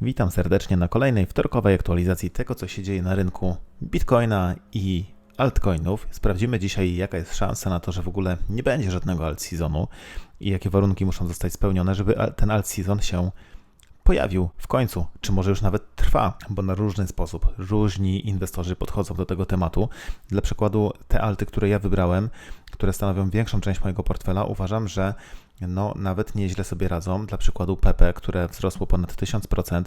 Witam serdecznie na kolejnej wtorkowej aktualizacji tego, co się dzieje na rynku Bitcoina i altcoinów. Sprawdzimy dzisiaj, jaka jest szansa na to, że w ogóle nie będzie żadnego alt seasonu i jakie warunki muszą zostać spełnione, żeby ten alt season się pojawił w końcu, czy może już nawet trwa, bo na różny sposób różni inwestorzy podchodzą do tego tematu. Dla przykładu, te alty, które ja wybrałem, które stanowią większą część mojego portfela, uważam, że no, nawet nieźle sobie radzą. Dla przykładu PP, które wzrosło ponad 1000%,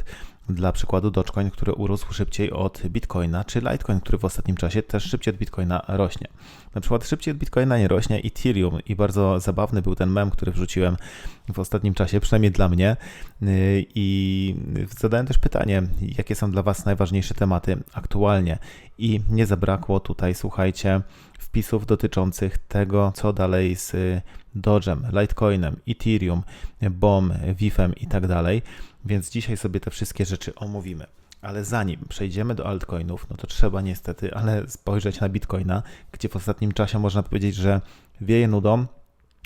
dla przykładu Dogecoin, który urósł szybciej od Bitcoina, czy Litecoin, który w ostatnim czasie też szybciej od Bitcoina rośnie. Na przykład szybciej od Bitcoina nie rośnie Ethereum i bardzo zabawny był ten mem, który wrzuciłem w ostatnim czasie, przynajmniej dla mnie. Yy, I zadałem też pytanie, jakie są dla Was najważniejsze tematy aktualnie. I nie zabrakło tutaj, słuchajcie, wpisów dotyczących tego, co dalej z Dodgem, Litecoinem, Ethereum, BOM, WIFem i tak dalej. Więc dzisiaj sobie te wszystkie rzeczy omówimy. Ale zanim przejdziemy do altcoinów, no to trzeba niestety, ale spojrzeć na Bitcoina, gdzie w ostatnim czasie można powiedzieć, że wieje nudą,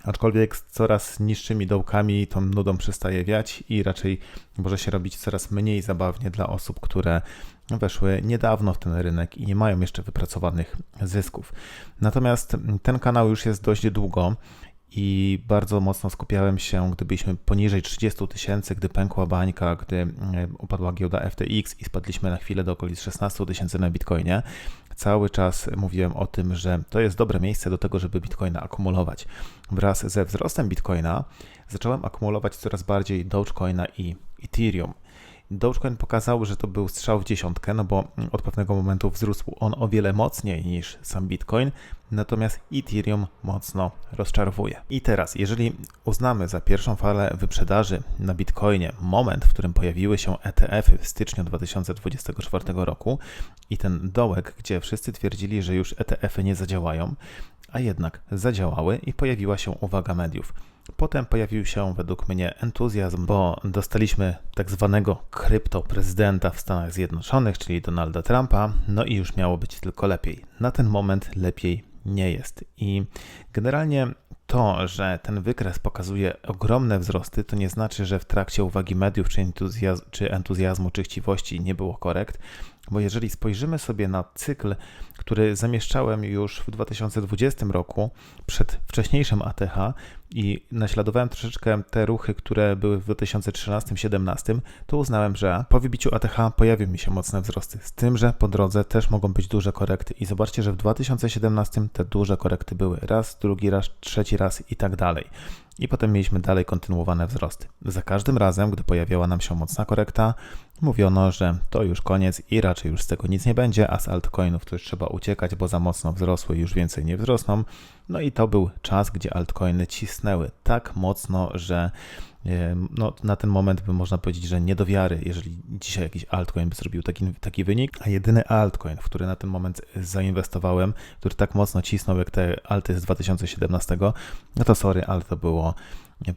aczkolwiek z coraz niższymi dołkami tą nudą przestaje wiać i raczej może się robić coraz mniej zabawnie dla osób, które weszły niedawno w ten rynek i nie mają jeszcze wypracowanych zysków. Natomiast ten kanał już jest dość długo i bardzo mocno skupiałem się, gdy byliśmy poniżej 30 tysięcy, gdy pękła bańka, gdy e, upadła giełda FTX i spadliśmy na chwilę do okolic 16 tysięcy na Bitcoinie. Cały czas mówiłem o tym, że to jest dobre miejsce do tego, żeby Bitcoina akumulować. Wraz ze wzrostem Bitcoina zacząłem akumulować coraz bardziej Dogecoina i Ethereum. Dogecoin pokazał, że to był strzał w dziesiątkę, no bo od pewnego momentu wzrósł on o wiele mocniej niż sam Bitcoin, natomiast Ethereum mocno rozczarowuje. I teraz, jeżeli uznamy za pierwszą falę wyprzedaży na Bitcoinie moment, w którym pojawiły się ETF-y w styczniu 2024 roku i ten dołek, gdzie wszyscy twierdzili, że już ETF-y nie zadziałają, a jednak zadziałały i pojawiła się uwaga mediów. Potem pojawił się według mnie entuzjazm, bo dostaliśmy tak zwanego kryptoprezydenta w Stanach Zjednoczonych, czyli Donalda Trumpa, no i już miało być tylko lepiej. Na ten moment lepiej nie jest. I generalnie to, że ten wykres pokazuje ogromne wzrosty, to nie znaczy, że w trakcie uwagi mediów, czy, czy entuzjazmu, czy chciwości nie było korekt, bo jeżeli spojrzymy sobie na cykl, który zamieszczałem już w 2020 roku, przed wcześniejszym ATH i naśladowałem troszeczkę te ruchy, które były w 2013-2017, to uznałem, że po wybiciu ATH pojawią mi się mocne wzrosty. Z tym, że po drodze też mogą być duże korekty. I zobaczcie, że w 2017 te duże korekty były raz, drugi raz, trzeci raz i tak dalej. I potem mieliśmy dalej kontynuowane wzrosty. Za każdym razem, gdy pojawiała nam się mocna korekta, mówiono, że to już koniec i raczej już z tego nic nie będzie, a z altcoinów to już trzeba uciekać, bo za mocno wzrosły już więcej nie wzrosną. No i to był czas, gdzie altcoiny cisnęły tak mocno, że no, na ten moment by można powiedzieć, że nie do wiary, jeżeli dzisiaj jakiś altcoin by zrobił taki, taki wynik, a jedyny altcoin, w który na ten moment zainwestowałem, który tak mocno cisnął jak te alty z 2017, no to sorry, ale to było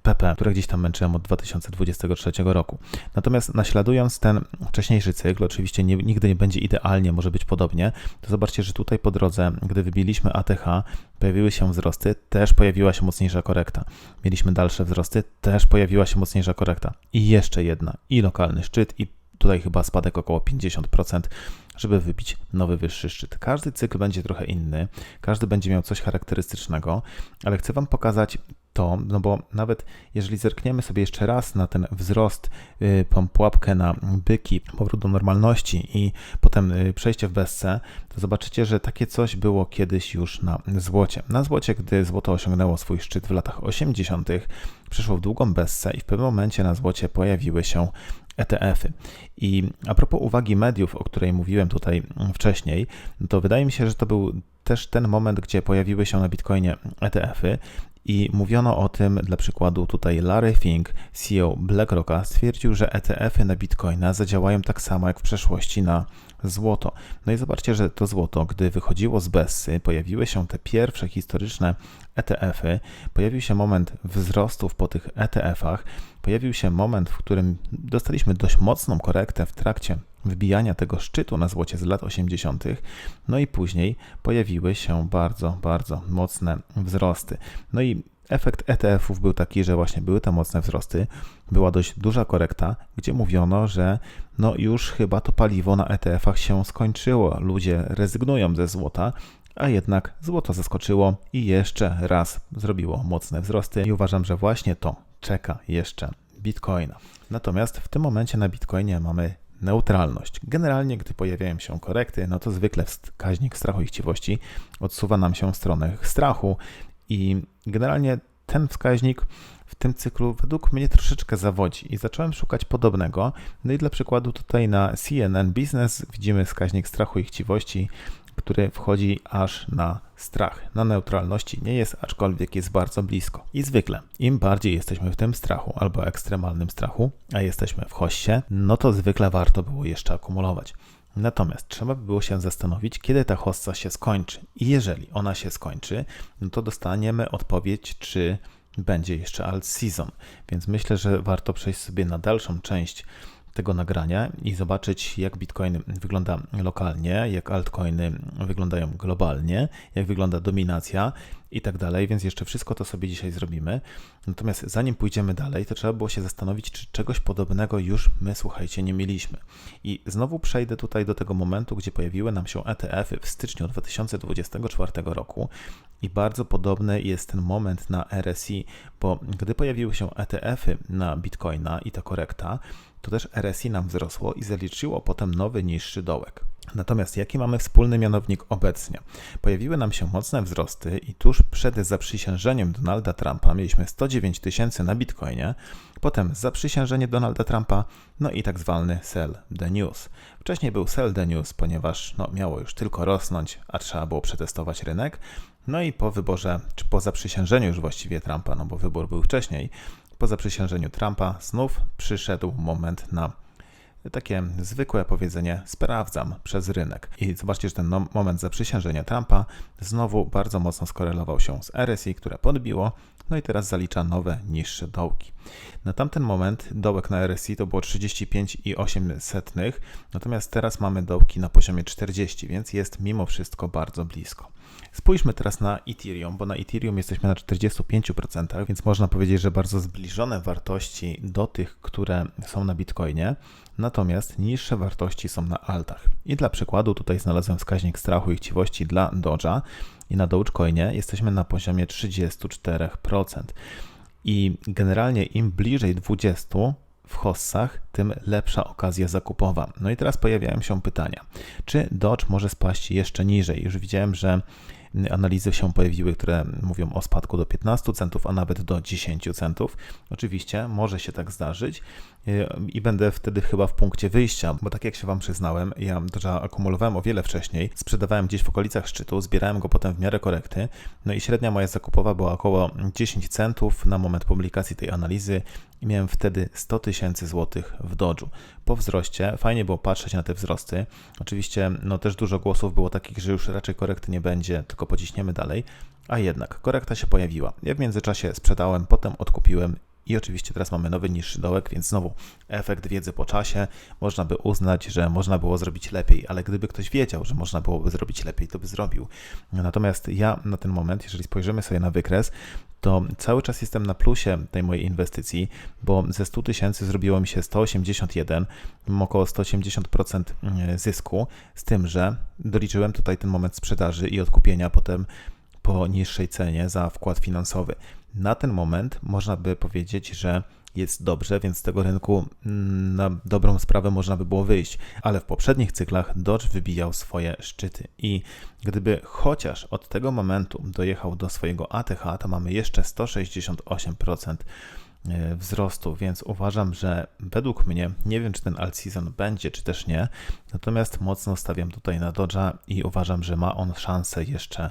PP, które gdzieś tam męczyłem od 2023 roku. Natomiast naśladując ten wcześniejszy cykl, oczywiście nie, nigdy nie będzie idealnie, może być podobnie, to zobaczcie, że tutaj po drodze, gdy wybiliśmy ATH, pojawiły się wzrosty, też pojawiła się mocniejsza korekta. Mieliśmy dalsze wzrosty, też pojawiła się mocniejsza korekta. I jeszcze jedna, i lokalny szczyt, i tutaj chyba spadek około 50%, żeby wybić nowy wyższy szczyt. Każdy cykl będzie trochę inny, każdy będzie miał coś charakterystycznego, ale chcę Wam pokazać to, no bo nawet jeżeli zerkniemy sobie jeszcze raz na ten wzrost, y, tą pułapkę na byki, powrót do normalności i potem y, przejście w bezce, to zobaczycie, że takie coś było kiedyś już na złocie. Na złocie, gdy złoto osiągnęło swój szczyt w latach 80., przeszło w długą bezce i w pewnym momencie na złocie pojawiły się ETF-y. I a propos uwagi mediów, o której mówiłem tutaj wcześniej, to wydaje mi się, że to był też ten moment, gdzie pojawiły się na Bitcoinie ETF-y i mówiono o tym, dla przykładu tutaj Larry Fink, CEO BlackRocka, stwierdził, że ETF-y na Bitcoina zadziałają tak samo jak w przeszłości na złoto. No i zobaczcie, że to złoto, gdy wychodziło z Bessy, pojawiły się te pierwsze historyczne ETF-y, pojawił się moment wzrostów po tych ETF-ach, pojawił się moment, w którym dostaliśmy dość mocną korektę w trakcie wbijania tego szczytu na złocie z lat 80., no i później pojawiły się bardzo, bardzo mocne wzrosty. No i efekt ETF-ów był taki, że właśnie były te mocne wzrosty, była dość duża korekta, gdzie mówiono, że no już chyba to paliwo na ETF-ach się skończyło, ludzie rezygnują ze złota, a jednak złoto zaskoczyło i jeszcze raz zrobiło mocne wzrosty i uważam, że właśnie to czeka jeszcze Bitcoina. Natomiast w tym momencie na Bitcoinie mamy neutralność. Generalnie, gdy pojawiają się korekty, no to zwykle wskaźnik strachu i chciwości odsuwa nam się w stronę strachu i generalnie ten wskaźnik w tym cyklu według mnie troszeczkę zawodzi i zacząłem szukać podobnego. No i dla przykładu tutaj na CNN Business widzimy wskaźnik strachu i chciwości który wchodzi aż na strach. Na neutralności nie jest, aczkolwiek jest bardzo blisko. I zwykle, im bardziej jesteśmy w tym strachu albo ekstremalnym strachu, a jesteśmy w hoście, no to zwykle warto było jeszcze akumulować. Natomiast trzeba by było się zastanowić, kiedy ta hossa się skończy. I jeżeli ona się skończy, no to dostaniemy odpowiedź, czy będzie jeszcze alt season. Więc myślę, że warto przejść sobie na dalszą część tego nagrania i zobaczyć, jak Bitcoin wygląda lokalnie, jak altcoiny wyglądają globalnie, jak wygląda dominacja i tak dalej, więc jeszcze wszystko to sobie dzisiaj zrobimy. Natomiast zanim pójdziemy dalej, to trzeba było się zastanowić, czy czegoś podobnego już my, słuchajcie, nie mieliśmy. I znowu przejdę tutaj do tego momentu, gdzie pojawiły nam się ETF-y w styczniu 2024 roku i bardzo podobny jest ten moment na RSI, bo gdy pojawiły się ETF-y na Bitcoina i ta korekta, to też RSI nam wzrosło i zaliczyło potem nowy niższy dołek. Natomiast jaki mamy wspólny mianownik obecnie? Pojawiły nam się mocne wzrosty i tuż przed zaprzysiężeniem Donalda Trumpa mieliśmy 109 tysięcy na Bitcoinie, potem zaprzysiężenie Donalda Trumpa, no i tak zwany sell the news. Wcześniej był sell the news, ponieważ no, miało już tylko rosnąć, a trzeba było przetestować rynek. No i po wyborze, czy po zaprzysiężeniu już właściwie Trumpa, no bo wybór był wcześniej, po zaprzysiężeniu Trumpa znów przyszedł moment na takie zwykłe powiedzenie sprawdzam przez rynek. I zobaczcie, że ten no, moment zaprzysiężenia Trumpa znowu bardzo mocno skorelował się z RSI, które podbiło, no i teraz zalicza nowe, niższe dołki. Na tamten moment dołek na RSI to było 35,8, natomiast teraz mamy dołki na poziomie 40, więc jest mimo wszystko bardzo blisko. Spójrzmy teraz na Ethereum, bo na Ethereum jesteśmy na 45%, więc można powiedzieć, że bardzo zbliżone wartości do tych, które są na Bitcoinie, natomiast niższe wartości są na altach. I dla przykładu tutaj znalazłem wskaźnik strachu i chciwości dla Doge'a i na Dogecoinie jesteśmy na poziomie 34%. I generalnie im bliżej 20 w hossach, tym lepsza okazja zakupowa. No i teraz pojawiają się pytania, czy Dodge może spaść jeszcze niżej? Już widziałem, że analizy się pojawiły, które mówią o spadku do 15 centów, a nawet do 10 centów. Oczywiście może się tak zdarzyć i będę wtedy chyba w punkcie wyjścia, bo tak jak się Wam przyznałem, ja to akumulowałem o wiele wcześniej, sprzedawałem gdzieś w okolicach szczytu, zbierałem go potem w miarę korekty, no i średnia moja zakupowa była około 10 centów na moment publikacji tej analizy i miałem wtedy 100 tysięcy złotych w Dodżu. Po wzroście fajnie było patrzeć na te wzrosty. Oczywiście no też dużo głosów było takich, że już raczej korekty nie będzie, tylko pociśniemy dalej. A jednak korekta się pojawiła. Ja w międzyczasie sprzedałem, potem odkupiłem i oczywiście teraz mamy nowy niższy dołek, więc znowu efekt wiedzy po czasie. Można by uznać, że można było zrobić lepiej, ale gdyby ktoś wiedział, że można byłoby zrobić lepiej, to by zrobił. Natomiast ja na ten moment, jeżeli spojrzymy sobie na wykres, to cały czas jestem na plusie tej mojej inwestycji, bo ze 100 tysięcy zrobiło mi się 181, mam około 180% mm, zysku, z tym, że doliczyłem tutaj ten moment sprzedaży i odkupienia potem po niższej cenie za wkład finansowy. Na ten moment można by powiedzieć, że jest dobrze, więc z tego rynku mm, na dobrą sprawę można by było wyjść. Ale w poprzednich cyklach Dodge wybijał swoje szczyty i gdyby chociaż od tego momentu dojechał do swojego ATH, to mamy jeszcze 168% e, wzrostu, więc uważam, że według mnie, nie wiem czy ten alt season będzie, czy też nie, natomiast mocno stawiam tutaj na Dodge'a i uważam, że ma on szansę jeszcze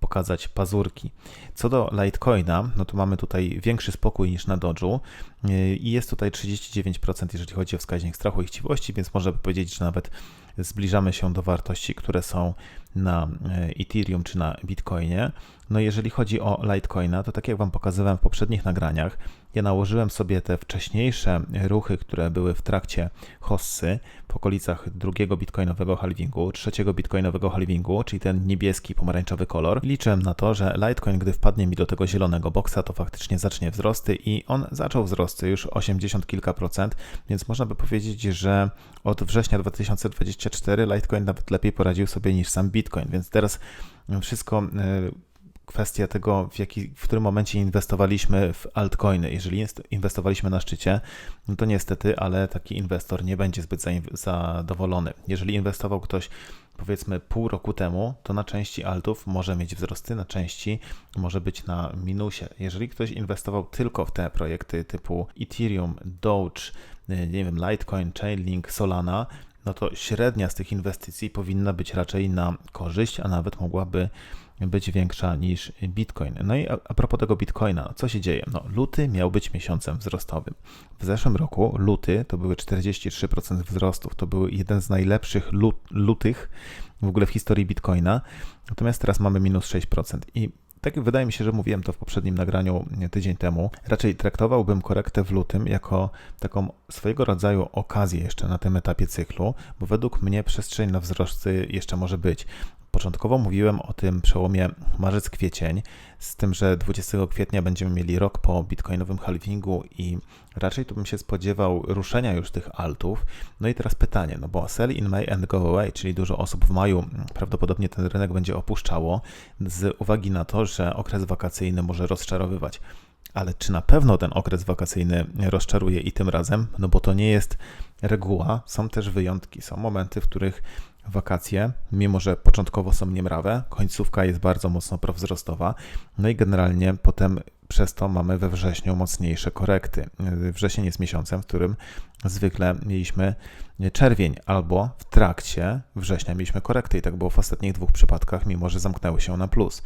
pokazać pazurki. Co do Litecoina, no to mamy tutaj większy spokój niż na Dodge'u yy, i jest tutaj 39%, jeżeli chodzi o wskaźnik strachu i chciwości, więc można by powiedzieć, że nawet zbliżamy się do wartości, które są na yy, Ethereum czy na Bitcoinie. No jeżeli chodzi o Litecoina, to tak jak Wam pokazywałem w poprzednich nagraniach, ja nałożyłem sobie te wcześniejsze ruchy, które były w trakcie hossy w okolicach drugiego bitcoinowego halvingu, trzeciego bitcoinowego halvingu, czyli ten niebieski, pomarańczowy kolor. Liczyłem na to, że Litecoin, gdy wpadnie mi do tego zielonego boksa, to faktycznie zacznie wzrosty i on zaczął wzrosty już 80 kilka procent, więc można by powiedzieć, że od września 2024 Litecoin nawet lepiej poradził sobie niż sam Bitcoin, więc teraz wszystko e, kwestia tego, w, jaki, w którym momencie inwestowaliśmy w altcoiny. Jeżeli inwestowaliśmy na szczycie, no to niestety, ale taki inwestor nie będzie zbyt zadowolony. Jeżeli inwestował ktoś powiedzmy pół roku temu, to na części altów może mieć wzrosty, na części może być na minusie. Jeżeli ktoś inwestował tylko w te projekty typu Ethereum, Doge, nie wiem, Litecoin, Chainlink, Solana, no to średnia z tych inwestycji powinna być raczej na korzyść, a nawet mogłaby być większa niż Bitcoin. No i a, propos tego Bitcoina, co się dzieje? No, luty miał być miesiącem wzrostowym. W zeszłym roku luty to były 43% wzrostów. To był jeden z najlepszych lut, lutych w ogóle w historii Bitcoina. Natomiast teraz mamy minus 6%. I tak wydaje mi się, że mówiłem to w poprzednim nagraniu tydzień temu. Raczej traktowałbym korektę w lutym jako taką swojego rodzaju okazję jeszcze na tym etapie cyklu, bo według mnie przestrzeń na wzrosty jeszcze może być. Początkowo mówiłem o tym przełomie marzec-kwiecień, z tym, że 20 kwietnia będziemy mieli rok po bitcoinowym halvingu i raczej tu bym się spodziewał ruszenia już tych altów. No i teraz pytanie, no bo sell in May and go away, czyli dużo osób w maju prawdopodobnie ten rynek będzie opuszczało z uwagi na to, że okres wakacyjny może rozczarowywać. Ale czy na pewno ten okres wakacyjny rozczaruje i tym razem? No bo to nie jest reguła, są też wyjątki, są momenty, w których wakacje, mimo że początkowo są niemrawe, końcówka jest bardzo mocno prowzrostowa, no i generalnie potem przez to mamy we wrześniu mocniejsze korekty. Wrzesień jest miesiącem, w którym zwykle mieliśmy czerwień, albo w trakcie września mieliśmy korekty i tak było w ostatnich dwóch przypadkach, mimo że zamknęły się na plus.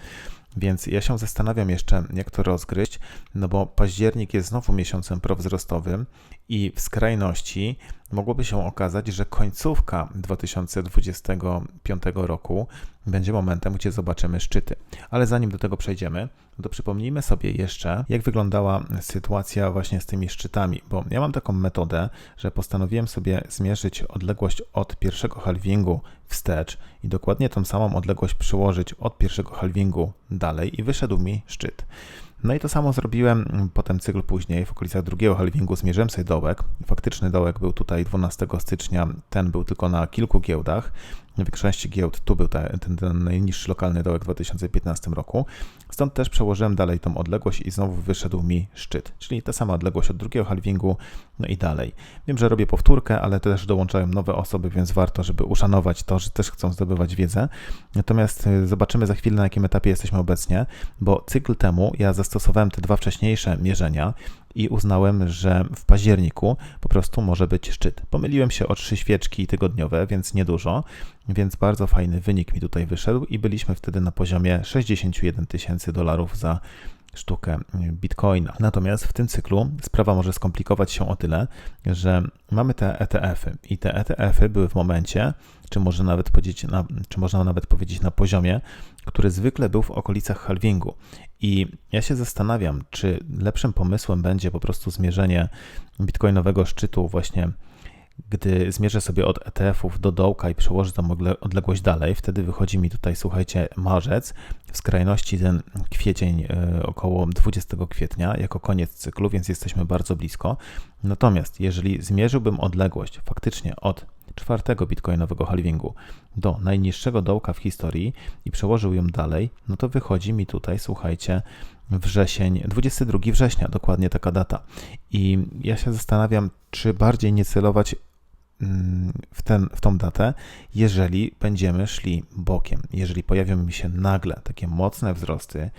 Więc ja się zastanawiam jeszcze, jak to rozgryźć, no bo październik jest znowu miesiącem prowzrostowym i w skrajności mogłoby się okazać, że końcówka 2025 roku będzie momentem, gdzie zobaczymy szczyty. Ale zanim do tego przejdziemy, to przypomnijmy sobie jeszcze, jak wyglądała sytuacja właśnie z tymi szczytami, bo ja mam taką metodę, że postanowiłem sobie zmierzyć odległość od pierwszego halvingu wstecz i dokładnie tą samą odległość przyłożyć od pierwszego halvingu dalej i wyszedł mi szczyt. No i to samo zrobiłem potem cykl później, w okolicach drugiego halvingu zmierzyłem sobie dołek. Faktyczny dołek był tutaj 12 stycznia, ten był tylko na kilku giełdach. W większości giełd tu był ten, ten, najniższy lokalny dołek w 2015 roku. Stąd też przełożyłem dalej tą odległość i znowu wyszedł mi szczyt, czyli ta sama odległość od drugiego halvingu, no i dalej. Wiem, że robię powtórkę, ale też dołączają nowe osoby, więc warto, żeby uszanować to, że też chcą zdobywać wiedzę. Natomiast y, zobaczymy za chwilę, na jakim etapie jesteśmy obecnie, bo cykl temu ja zastosowałem te dwa wcześniejsze mierzenia i uznałem, że w październiku po prostu może być szczyt. Pomyliłem się o trzy świeczki tygodniowe, więc niedużo, więc bardzo fajny wynik mi tutaj wyszedł i byliśmy wtedy na poziomie 61 tysięcy dolarów za sztukę bitcoina. Natomiast w tym cyklu sprawa może skomplikować się o tyle, że mamy te ETF-y i te ETF-y były w momencie, czy, może nawet powiedzieć na, czy można nawet powiedzieć na poziomie, który zwykle był w okolicach halvingu. I ja się zastanawiam, czy lepszym pomysłem będzie po prostu zmierzenie bitcoinowego szczytu właśnie gdy zmierzę sobie od ETF-ów do dołka i przełożę tą odległość dalej, wtedy wychodzi mi tutaj, słuchajcie, marzec, w skrajności ten kwiecień e, około 20 kwietnia, jako koniec cyklu, więc jesteśmy bardzo blisko. Natomiast jeżeli zmierzyłbym odległość faktycznie od czwartego bitcoinowego halvingu do najniższego dołka w historii i przełożył ją dalej, no to wychodzi mi tutaj, słuchajcie, wrzesień, 22 września, dokładnie taka data. I ja się zastanawiam, czy bardziej nie celować mm, w, ten, w tą datę, jeżeli będziemy szli bokiem, jeżeli pojawią mi się nagle takie mocne wzrosty,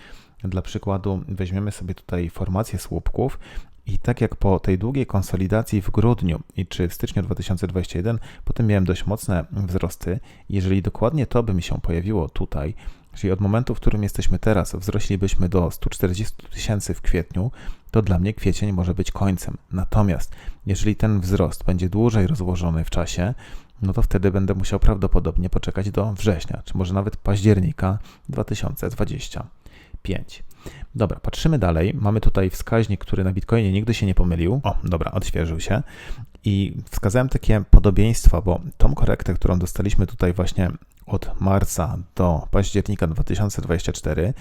dla przykładu weźmiemy sobie tutaj formację słupków i tak jak po tej długiej konsolidacji w grudniu i czy w styczniu 2021, potem miałem dość mocne wzrosty. Jeżeli dokładnie to by mi się pojawiło tutaj, czyli od momentu, w którym jesteśmy teraz, wzroślibyśmy do 140 tysięcy w kwietniu, to dla mnie kwiecień może być końcem. Natomiast jeżeli ten wzrost będzie dłużej rozłożony w czasie, no to wtedy będę musiał prawdopodobnie poczekać do września, czy może nawet października 2025. Dobra, patrzymy dalej. Mamy tutaj wskaźnik, który na Bitcoinie nigdy się nie pomylił. O, dobra, odświeżył się. I wskazałem takie podobieństwa, bo tą korektę, którą dostaliśmy tutaj właśnie od marca do października 2024,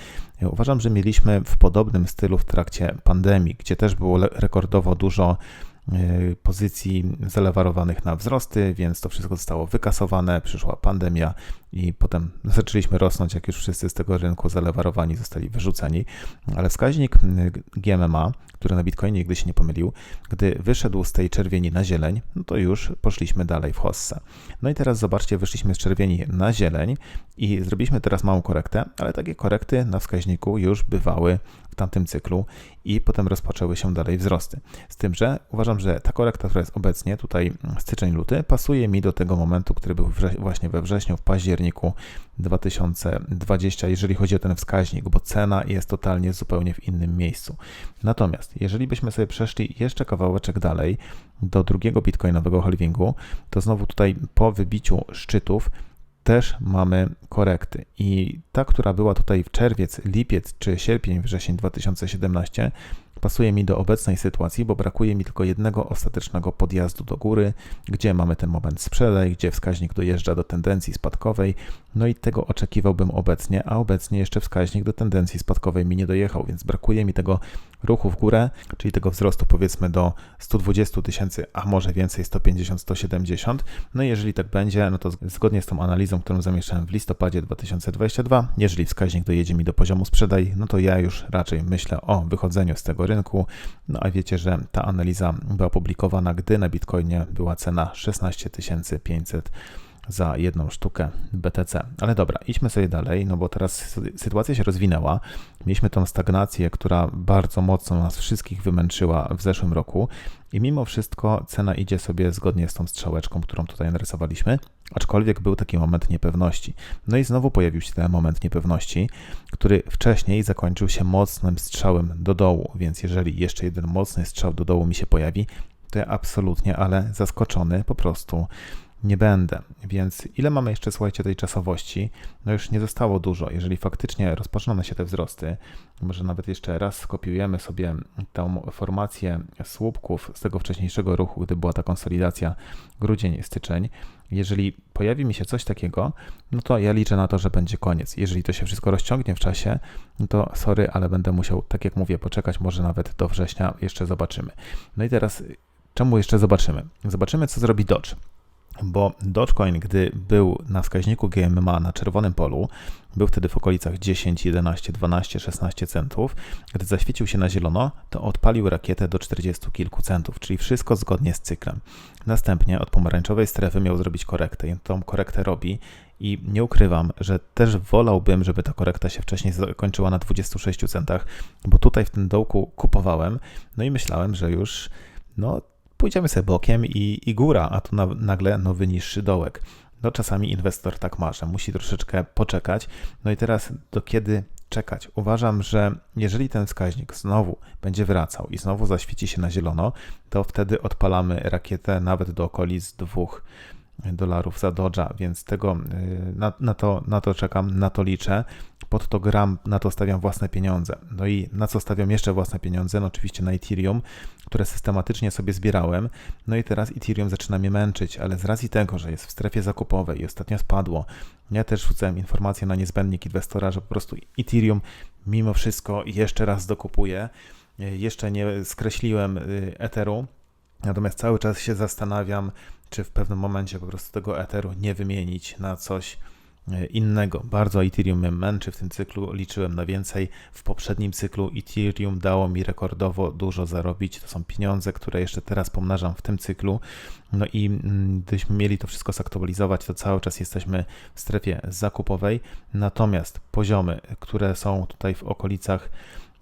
uważam, że mieliśmy w podobnym stylu w trakcie pandemii, gdzie też było rekordowo dużo E, pozycji zalewarowanych na wzrosty, więc to wszystko zostało wykasowane, przyszła pandemia i potem zaczęliśmy rosnąć, jak już wszyscy z tego rynku zalewarowani zostali wyrzuceni. Ale wskaźnik GMMA, który na Bitcoinie nigdy się nie pomylił, gdy wyszedł z tej czerwieni na zieleń, no to już poszliśmy dalej w hossę. No i teraz zobaczcie, wyszliśmy z czerwieni na zieleń i zrobiliśmy teraz małą korektę, ale takie korekty na wskaźniku już bywały w tamtym cyklu i potem rozpoczęły się dalej wzrosty. Z tym, że uważam, że ta korekta, która jest obecnie, tutaj styczeń, luty, pasuje mi do tego momentu, który był właśnie we wrześniu, w październiku 2020, jeżeli chodzi o ten wskaźnik, bo cena jest totalnie zupełnie w innym miejscu. Natomiast, jeżeli byśmy sobie przeszli jeszcze kawałeczek dalej do drugiego bitcoinowego halvingu, to znowu tutaj po wybiciu szczytów też mamy korekty. I ta, która była tutaj w czerwiec, lipiec czy sierpień, wrzesień 2017, pasuje mi do obecnej sytuacji, bo brakuje mi tylko jednego ostatecznego podjazdu do góry, gdzie mamy ten moment sprzedaj, gdzie wskaźnik dojeżdża do tendencji spadkowej, no i tego oczekiwałbym obecnie, a obecnie jeszcze wskaźnik do tendencji spadkowej mi nie dojechał, więc brakuje mi tego ruchu w górę, czyli tego wzrostu powiedzmy do 120 tysięcy, a może więcej 150, 170. No i jeżeli tak będzie, no to zgodnie z tą analizą, którą zamieszczałem w listopadzie 2022, jeżeli wskaźnik dojedzie mi do poziomu sprzedaj, no to ja już raczej myślę o wychodzeniu z tego rynku. No a wiecie, że ta analiza była publikowana, gdy na Bitcoinie była cena 16 500 za jedną sztukę BTC. Ale dobra, idźmy sobie dalej, no bo teraz sytuacja się rozwinęła. Mieliśmy tą stagnację, która bardzo mocno nas wszystkich wymęczyła w zeszłym roku i mimo wszystko cena idzie sobie zgodnie z tą strzałeczką, którą tutaj narysowaliśmy, aczkolwiek był taki moment niepewności. No i znowu pojawił się ten moment niepewności, który wcześniej zakończył się mocnym strzałem do dołu, więc jeżeli jeszcze jeden mocny strzał do dołu mi się pojawi, to ja absolutnie, ale zaskoczony po prostu nie będę. Więc ile mamy jeszcze, słuchajcie, tej czasowości? No już nie zostało dużo. Jeżeli faktycznie rozpoczną się te wzrosty, może nawet jeszcze raz skopiujemy sobie tą formację słupków z tego wcześniejszego ruchu, gdy była ta konsolidacja grudzień, styczeń. Jeżeli pojawi mi się coś takiego, no to ja liczę na to, że będzie koniec. Jeżeli to się wszystko rozciągnie w czasie, no to sorry, ale będę musiał, tak jak mówię, poczekać, może nawet do września jeszcze zobaczymy. No i teraz, czemu jeszcze zobaczymy? Zobaczymy, co zrobi Dodge bo Dogecoin, gdy był na wskaźniku GMMA na czerwonym polu, był wtedy w okolicach 10, 11, 12, 16 centów. Gdy zaświecił się na zielono, to odpalił rakietę do 40 kilku centów, czyli wszystko zgodnie z cyklem. Następnie od pomarańczowej strefy miał zrobić korektę i tą korektę robi i nie ukrywam, że też wolałbym, żeby ta korekta się wcześniej zakończyła na 26 centach, bo tutaj w tym dołku kupowałem, no i myślałem, że już no pójdziemy sobie bokiem i, i góra, a tu na, nagle nowy niższy dołek. No czasami inwestor tak ma, że musi troszeczkę poczekać. No i teraz do kiedy czekać? Uważam, że jeżeli ten wskaźnik znowu będzie wracał i znowu zaświeci się na zielono, to wtedy odpalamy rakietę nawet do okolic dwóch dolarów za Dodge'a, więc tego, y, na, na, to, na to czekam, na to liczę. Pod to gram, na to stawiam własne pieniądze. No i na co stawiam jeszcze własne pieniądze? No oczywiście na Ethereum, które systematycznie sobie zbierałem. No i teraz Ethereum zaczyna mnie męczyć, ale z racji tego, że jest w strefie zakupowej i ostatnio spadło, ja też rzucałem informację na niezbędnik inwestora, że po prostu Ethereum mimo wszystko jeszcze raz dokupuję. Jeszcze nie skreśliłem y, Etheru, natomiast cały czas się zastanawiam, czy w pewnym momencie po prostu tego Etheru nie wymienić na coś e, innego. Bardzo Ethereum męczy w tym cyklu, liczyłem na więcej. W poprzednim cyklu Ethereum dało mi rekordowo dużo zarobić. To są pieniądze, które jeszcze teraz pomnażam w tym cyklu. No i mm, gdybyśmy mieli to wszystko zaktualizować, to cały czas jesteśmy w strefie zakupowej. Natomiast poziomy, które są tutaj w okolicach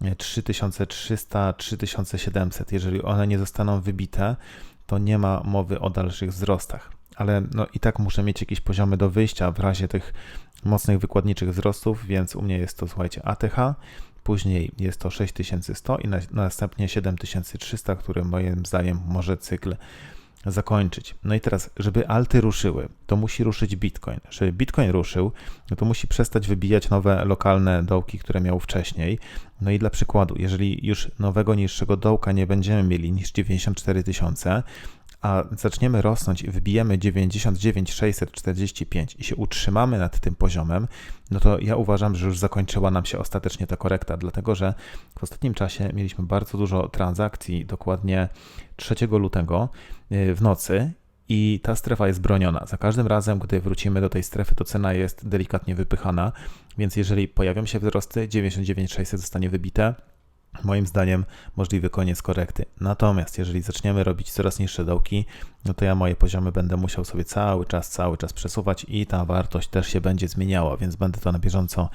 3300-3700, jeżeli one nie zostaną wybite, to nie ma mowy o dalszych wzrostach. Ale no i tak muszę mieć jakieś poziomy do wyjścia w razie tych mocnych wykładniczych wzrostów, więc u mnie jest to, słuchajcie, ATH, później jest to 6100 i na, następnie 7300, który moim zdaniem może cykl zakończyć. No i teraz, żeby alty ruszyły, to musi ruszyć Bitcoin. Żeby Bitcoin ruszył, no to musi przestać wybijać nowe lokalne dołki, które miał wcześniej. No i dla przykładu, jeżeli już nowego niższego dołka nie będziemy mieli niż 94 tysiące, a zaczniemy rosnąć i wybijemy 99 645 i się utrzymamy nad tym poziomem, no to ja uważam, że już zakończyła nam się ostatecznie ta korekta, dlatego że w ostatnim czasie mieliśmy bardzo dużo transakcji, dokładnie 3 lutego y, w nocy i ta strefa jest broniona. Za każdym razem, gdy wrócimy do tej strefy, to cena jest delikatnie wypychana, więc jeżeli pojawią się wzrosty, 99600 zostanie wybite, Moim zdaniem możliwy koniec korekty. Natomiast jeżeli zaczniemy robić coraz niższe dołki, no to ja moje poziomy będę musiał sobie cały czas, cały czas przesuwać i ta wartość też się będzie zmieniała, więc będę to na bieżąco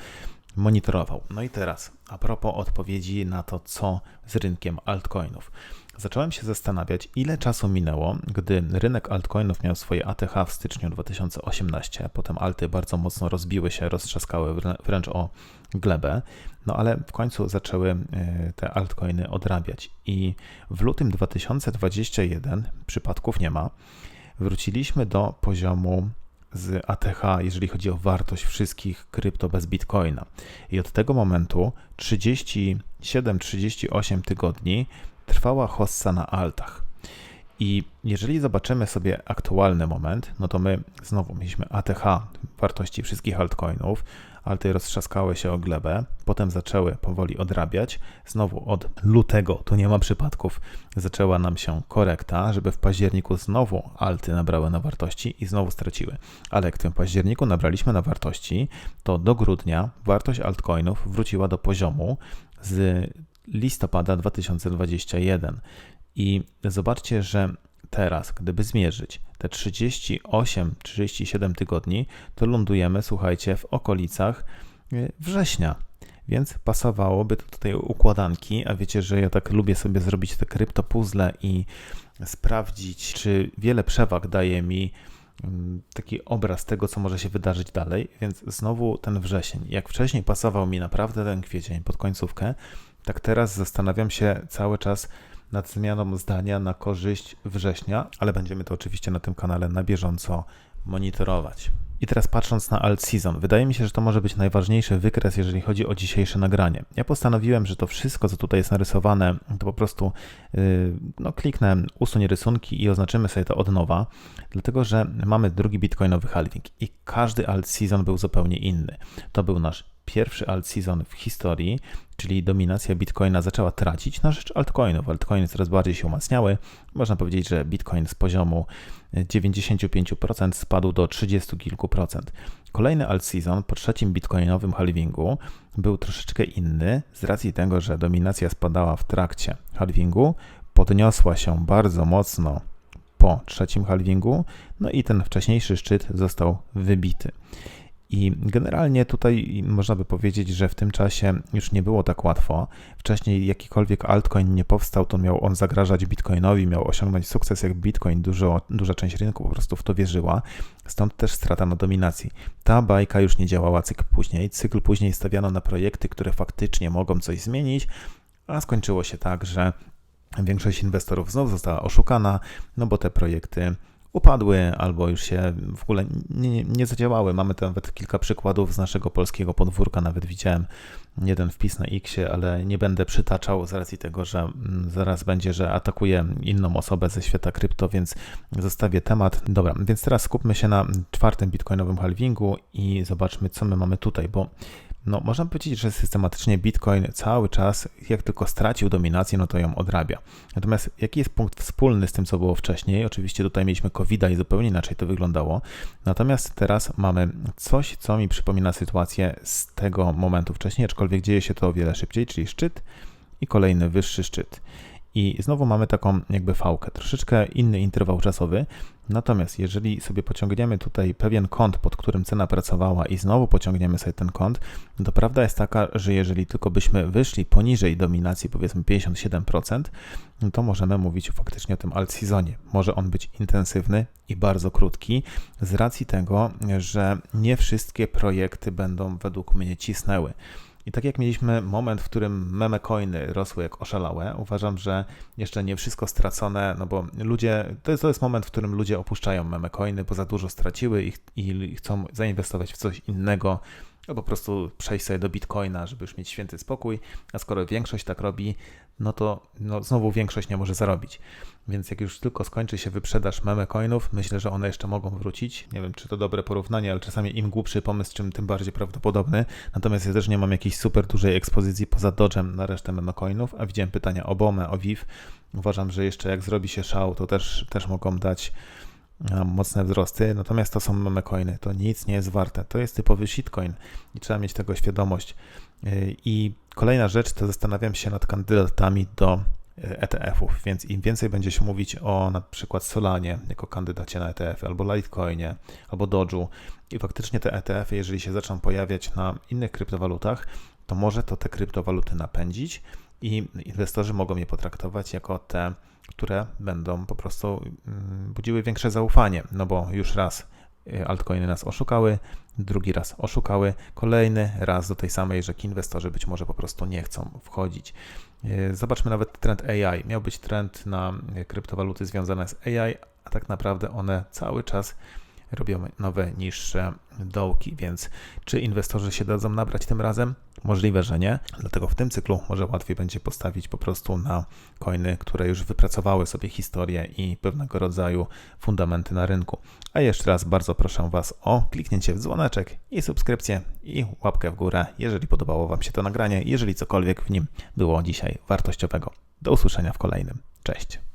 monitorował. No i teraz, a propos odpowiedzi na to, co z rynkiem altcoinów. Zacząłem się zastanawiać, ile czasu minęło, gdy rynek altcoinów miał swoje ATH w styczniu 2018, potem alty bardzo mocno rozbiły się, roztrzaskały wręcz o glebę, no ale w końcu zaczęły e, te altcoiny odrabiać i w lutym 2021 przypadków nie ma. Wróciliśmy do poziomu z ATH, jeżeli chodzi o wartość wszystkich krypto bez bitcoina. I od tego momentu 37-38 tygodni trwała hossa na altach. I jeżeli zobaczymy sobie aktualny moment, no to my znowu mieliśmy ATH wartości wszystkich altcoinów, alty roztrzaskały się o glebę, potem zaczęły powoli odrabiać. Znowu od lutego, tu nie ma przypadków, zaczęła nam się korekta, żeby w październiku znowu alty nabrały na wartości i znowu straciły. Ale jak w tym październiku nabraliśmy na wartości, to do grudnia wartość altcoinów wróciła do poziomu z listopada 2021. I zobaczcie, że teraz, gdyby zmierzyć te 38-37 tygodni, to lądujemy, słuchajcie, w okolicach e, września. Więc pasowałoby tej układanki, a wiecie, że ja tak lubię sobie zrobić te kryptopuzzle i sprawdzić, czy wiele przewag daje mi mm, taki obraz tego, co może się wydarzyć dalej, więc znowu ten wrzesień. Jak wcześniej pasował mi naprawdę ten kwiecień pod końcówkę, tak teraz zastanawiam się cały czas nad zmianą zdania na korzyść września, ale będziemy to oczywiście na tym kanale na bieżąco monitorować. I teraz patrząc na alt season, wydaje mi się, że to może być najważniejszy wykres, jeżeli chodzi o dzisiejsze nagranie. Ja postanowiłem, że to wszystko, co tutaj jest narysowane, to po prostu yy, no, kliknę usuń rysunki i oznaczymy sobie to od nowa, dlatego że mamy drugi bitcoinowy halving i każdy alt season był zupełnie inny. To był nasz pierwszy alt season w historii, czyli dominacja Bitcoina zaczęła tracić na rzecz altcoinów. Altcoiny coraz bardziej się umacniały. Można powiedzieć, że Bitcoin z poziomu 95% spadł do 30 kilku procent. Kolejny alt season po trzecim bitcoinowym halvingu był troszeczkę inny z racji tego, że dominacja spadała w trakcie halvingu, podniosła się bardzo mocno po trzecim halvingu, no i ten wcześniejszy szczyt został wybity. I generalnie tutaj można by powiedzieć, że w tym czasie już nie było tak łatwo. Wcześniej jakikolwiek altcoin nie powstał, to miał on zagrażać Bitcoinowi, miał osiągnąć sukces jak Bitcoin. Dużo, duża część rynku po prostu w to wierzyła, stąd też strata na dominacji. Ta bajka już nie działała cykl później. Cykl później stawiano na projekty, które faktycznie mogą coś zmienić, a skończyło się tak, że większość inwestorów znów została oszukana, no bo te projekty upadły albo już się w ogóle nie, nie zadziałały. Mamy tu nawet kilka przykładów z naszego polskiego podwórka, nawet widziałem jeden wpis na Xie, ale nie będę przytaczał z racji tego, że mm, zaraz będzie, że atakuję inną osobę ze świata krypto, więc zostawię temat. Dobra, więc teraz skupmy się na czwartym bitcoinowym halvingu i zobaczmy, co my mamy tutaj, bo no, można powiedzieć, że systematycznie Bitcoin cały czas, jak tylko stracił dominację, no to ją odrabia. Natomiast jaki jest punkt wspólny z tym, co było wcześniej? Oczywiście tutaj mieliśmy covid i zupełnie inaczej to wyglądało. Natomiast teraz mamy coś, co mi przypomina sytuację z tego momentu wcześniej, aczkolwiek dzieje się to o wiele szybciej, czyli szczyt i kolejny wyższy szczyt. I znowu mamy taką jakby fałkę, troszeczkę inny interwał czasowy. Natomiast jeżeli sobie pociągniemy tutaj pewien kąt, pod którym cena pracowała i znowu pociągniemy sobie ten kąt, to prawda jest taka, że jeżeli tylko byśmy wyszli poniżej dominacji powiedzmy 57%, to możemy mówić faktycznie o tym alt seasonie. Może on być intensywny i bardzo krótki z racji tego, że nie wszystkie projekty będą według mnie cisnęły. I tak jak mieliśmy moment, w którym meme coiny rosły jak oszalałe, uważam, że jeszcze nie wszystko stracone, no bo ludzie, to jest, to jest moment, w którym ludzie opuszczają meme coiny, bo za dużo straciły i, i chcą zainwestować w coś innego, no po prostu przejść sobie do Bitcoina, żeby już mieć święty spokój, a skoro większość tak robi, no to no znowu większość nie może zarobić. Więc jak już tylko skończy się wyprzedaż meme coinów, myślę, że one jeszcze mogą wrócić. Nie wiem, czy to dobre porównanie, ale czasami im głupszy pomysł, czym tym bardziej prawdopodobny. Natomiast ja też nie mam jakiejś super dużej ekspozycji poza Dodge'em na resztę meme coinów, a widziałem pytania o BOME, o VIV. Uważam, że jeszcze jak zrobi się szał, to też, też mogą dać mocne wzrosty, natomiast to są meme coiny, to nic nie jest warte. To jest typowy shitcoin i trzeba mieć tego świadomość. Y, I kolejna rzecz to zastanawiam się nad kandydatami do ETF-ów, więc im więcej będzie się mówić o na przykład Solanie jako kandydacie na ETF, albo Litecoinie, albo Doge'u i faktycznie te ETF-y, jeżeli się zaczną pojawiać na innych kryptowalutach, to może to te kryptowaluty napędzić i inwestorzy mogą je potraktować jako te, które będą po prostu mm, budziły większe zaufanie, no bo już raz y, altcoiny nas oszukały, drugi raz oszukały, kolejny raz do tej samej rzeki inwestorzy być może po prostu nie chcą wchodzić. Y, zobaczmy nawet trend AI. Miał być trend na kryptowaluty związane z AI, a tak naprawdę one cały czas robią nowe, niższe dołki, więc czy inwestorzy się dadzą nabrać tym razem? Możliwe, że nie. Dlatego w tym cyklu może łatwiej będzie postawić po prostu na coiny, które już wypracowały sobie historię i pewnego rodzaju fundamenty na rynku. A jeszcze raz bardzo proszę Was o kliknięcie w dzwoneczek i subskrypcję i łapkę w górę, jeżeli podobało Wam się to nagranie, jeżeli cokolwiek w nim było dzisiaj wartościowego. Do usłyszenia w kolejnym. Cześć.